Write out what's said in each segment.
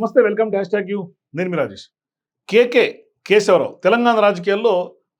నమస్తే welcome dash ట్యాక్ యూ. నేను మీ రాజేష్. కేకే కేశవరావు తెలంగాణ రాజకీయాల్లో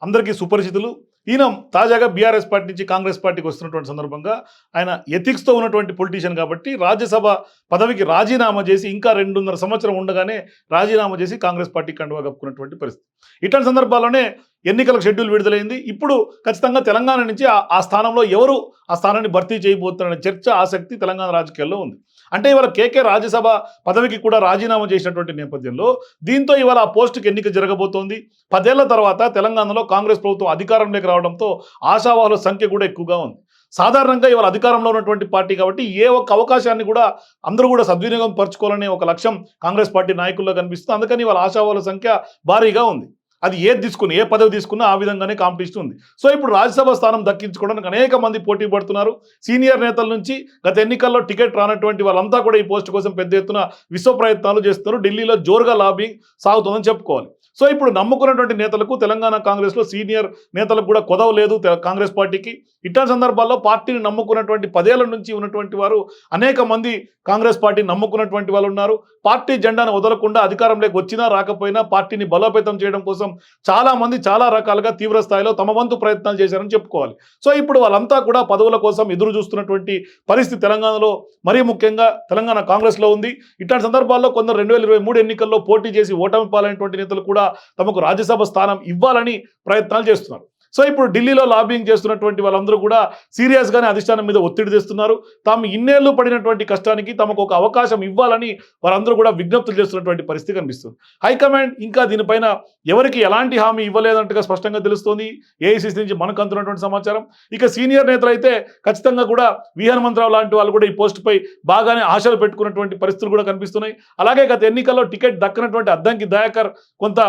అందరికీ సుపరిచితులు. ఈయన తాజాగా బీఆర్ఎస్ పార్టీ నుంచి కాంగ్రెస్ పార్టీకి వస్తున్నటువంటి సందర్భంగా ఆయన ఎథిక్స్తో ఉన్నటువంటి పొలిటీషియన్ కాబట్టి రాజ్యసభ పదవికి రాజీనామా చేసి ఇంకా రెండున్నర సంవత్సరం ఉండగానే రాజీనామా చేసి కాంగ్రెస్ పార్టీ కండువా కప్పుకున్నటువంటి పరిస్థితి. ఇట్లాంటి సందర్భాల్లోనే ఎన్నికల షెడ్యూల్ విడుదలైంది. ఇప్పుడు ఖచ్చితంగా తెలంగాణ నుంచి ఆ- స్థానంలో ఎవరు ఆ స్థానాన్ని భర్తీ చేయబోతున్నారనే చర్చ ఆసక్తి తెలంగాణ రాజకీయాల్లో ఉంది. అంటే ఇవాళ కేకే రాజ్యసభ పదవికి కూడా రాజీనామా చేసినటువంటి నేపథ్యంలో దీంతో ఇవాళ ఆ పోస్టుకి ఎన్నిక జరగబోతోంది. పదేళ్ళ తర్వాత తెలంగాణలో కాంగ్రెస్ ప్రభుత్వం అధికారంలోకి రావడంతో ఆశావాహుల సంఖ్య కూడా ఎక్కువగా ఉంది. సాధారణంగా ఇవాళ అధికారంలో ఉన్నటువంటి పార్టీ కాబట్టి ఏ ఒక్క అవకాశాన్ని కూడా అందరూ కూడా సద్వినియోగం పరచుకోవాలనే ఒక లక్ష్యం కాంగ్రెస్ పార్టీ నాయకుల్లో కనిపిస్తుంది. అందుకని ఇవాళ ఆశావాహుల సంఖ్య భారీగా ఉంది. అది ఏది తీసుకుని ఏ పదవి తీసుకున్నా ఆ విధంగానే కాంపిటీషన్ ఉంది. సో ఇప్పుడు రాజ్యసభ స్థానం దక్కించుకోవడానికి అనేక మంది పోటీ పడుతున్నారు. సీనియర్ నేతల నుంచి గత ఎన్నికల్లో టికెట్ రానటువంటి వాళ్ళంతా కూడా ఈ పోస్ట్ కోసం పెద్ద ఎత్తున విశ్వ ప్రయత్నాలు చేస్తున్నారు. ఢిల్లీలో జోరుగా లాబింగ్ సాగుతుందని చెప్పుకోవాలి. సో ఇప్పుడు నమ్ముకున్నటువంటి నేతలకు తెలంగాణ కాంగ్రెస్లో సీనియర్ నేతలకు కూడా కొదవ లేదు కాంగ్రెస్ పార్టీకి. ఇట్లాంటి సందర్భాల్లో పార్టీని నమ్ముకున్నటువంటి పదేళ్ళ నుంచి ఉన్నటువంటి వారు అనేక మంది కాంగ్రెస్ పార్టీని నమ్ముకున్నటువంటి వాళ్ళు ఉన్నారు. పార్టీ జెండాను వదలకుండా అధికారంలోకి వచ్చినా రాకపోయినా పార్టీని బలోపేతం చేయడం కోసం చాలా మంది చాలా రకాలుగా తీవ్ర స్థాయిలో తమ వంతు ప్రయత్నాలు చేశారని చెప్పుకోవాలి. సో ఇప్పుడు వాళ్ళంతా కూడా పదవుల కోసం ఎదురు చూస్తున్నటువంటి పరిస్థితి తెలంగాణలో మరీ ముఖ్యంగా తెలంగాణ కాంగ్రెస్లో ఉంది. ఇట్లాంటి సందర్భాల్లో కొందరు రెండు వేల ఇరవై మూడు ఎన్నికల్లో పోటీ చేసి ఓటమి పాలైనటువంటి నేతలు కూడా తమకు రాజ్యసభ స్థానం ఇవ్వాలని ప్రయత్నాలు చేస్తున్నారు. సో ఇప్పుడు ఢిల్లీలో లాబింగ్ చేస్తున్నటువంటి వాళ్ళందరూ కూడా సీరియస్గానే అధిష్టానం మీద ఒత్తిడి తెస్తున్నారు. తాము ఇన్నేళ్ళు పడినటువంటి కష్టానికి తమకు ఒక అవకాశం ఇవ్వాలని వారందరూ కూడా విజ్ఞప్తులు చేస్తున్నటువంటి పరిస్థితి కనిపిస్తుంది. హైకమాండ్ ఇంకా దీనిపైన ఎవరికి ఎలాంటి హామీ ఇవ్వలేదంటగా స్పష్టంగా తెలుస్తోంది. ఏఐసీసీ నుంచి మనకు అందుతున్నటువంటి సమాచారం. ఇక సీనియర్ నేతలు అయితే ఖచ్చితంగా కూడా వి హనుమంతరావు లాంటి వాళ్ళు కూడా ఈ పోస్టుపై బాగానే ఆశలు పెట్టుకున్నటువంటి పరిస్థితులు కూడా కనిపిస్తున్నాయి. అలాగే గత ఎన్నికల్లో టికెట్ దక్కనటువంటి అద్దంకి దయాకర్ కొంత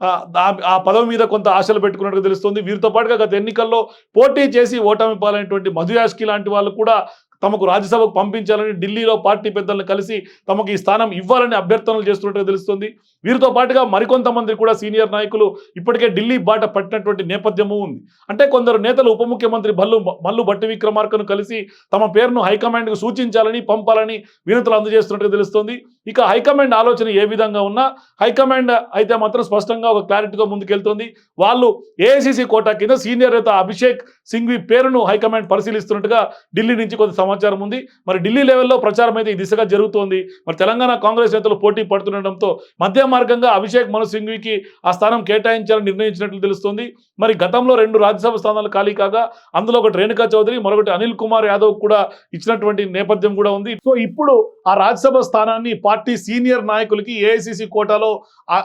ఆ, పదవి మీద కొంత ఆశలు పెట్టుకున్నట్టుగా తెలుస్తుంది. వీరితో పాటుగా గత ఎన్నికల్లో పోటీ చేసి ఓటమి పాలైనటువంటి మధు లాంటి వాళ్ళు కూడా తమకు రాజ్యసభకు పంపించాలని ఢిల్లీలో పార్టీ పెద్దలను కలిసి తమకు ఈ స్థానం ఇవ్వాలని అభ్యర్థనలు చేస్తున్నట్టుగా తెలుస్తుంది. వీరితో పాటుగా మరికొంతమంది కూడా సీనియర్ నాయకులు ఇప్పటికే ఢిల్లీ బాట పట్టినటువంటి నేపథ్యము ఉంది. అంటే కొందరు నేతలు ఉప ముఖ్యమంత్రి బల్లు మల్లు భట్టి విక్రమార్కను కలిసి తమ పేరును హైకమాండ్కు సూచించాలని పంపాలని వినతులు అందజేస్తున్నట్టుగా తెలుస్తుంది. ఇక హైకమాండ్ ఆలోచన ఏ విధంగా ఉన్నా హైకమాండ్ అయితే మాత్రం స్పష్టంగా ఒక క్లారిటీగా ముందుకెళ్తుంది. వాళ్ళు ఏఐసిసి కోటా కింద సీనియర్ నేత అభిషేక్ సింఘ్వి పేరును హైకమాండ్ పరిశీలిస్తున్నట్టుగా ఢిల్లీ నుంచి కొంత సమాచారం ఉంది. మరి ఢిల్లీ లెవెల్లో ప్రచారం అయితే ఈ దిశగా జరుగుతోంది. మరి తెలంగాణ కాంగ్రెస్ నేతలు పోటీ పడుతుండటంతో మధ్య మార్గంగా అభిషేక్ మను సింఘ్వికి ఆ స్థానం కేటాయించాలని నిర్ణయించినట్లు తెలుస్తోంది. మరి గతంలో రెండు రాజ్యసభ స్థానాలు ఖాళీ కాగా అందులో ఒకటి రేణుకా చౌదరి మరొకటి అనిల్ కుమార్ యాదవ్ కూడా ఇచ్చినటువంటి నేపథ్యం కూడా ఉంది. సో ఇప్పుడు ఆ రాజ్యసభ స్థానాన్ని పార్టీ సీనియర్ నాయకులకి ఏఐసిసి కోటాలో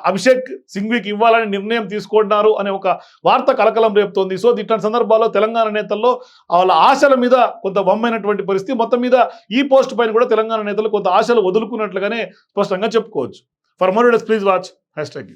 అభిషేక్ సింఘ్వికి ఇవ్వాలని నిర్ణయం తీసుకుంటున్నారు అనే ఒక వార్త కలకలం రేపుతోంది. సో ఇట్లాంటి సందర్భాల్లో తెలంగాణ నేతల్లో వాళ్ళ ఆశల మీద కొంత బొమ్మైనటువంటి పరిస్థితి మొత్తం మీద ఈ పోస్ట్ పైన కూడా తెలంగాణ నేతలు కొంత ఆశలు వదులుకున్నట్లుగానే స్పష్టంగా చెప్పుకోవచ్చు. For more please watch hashtag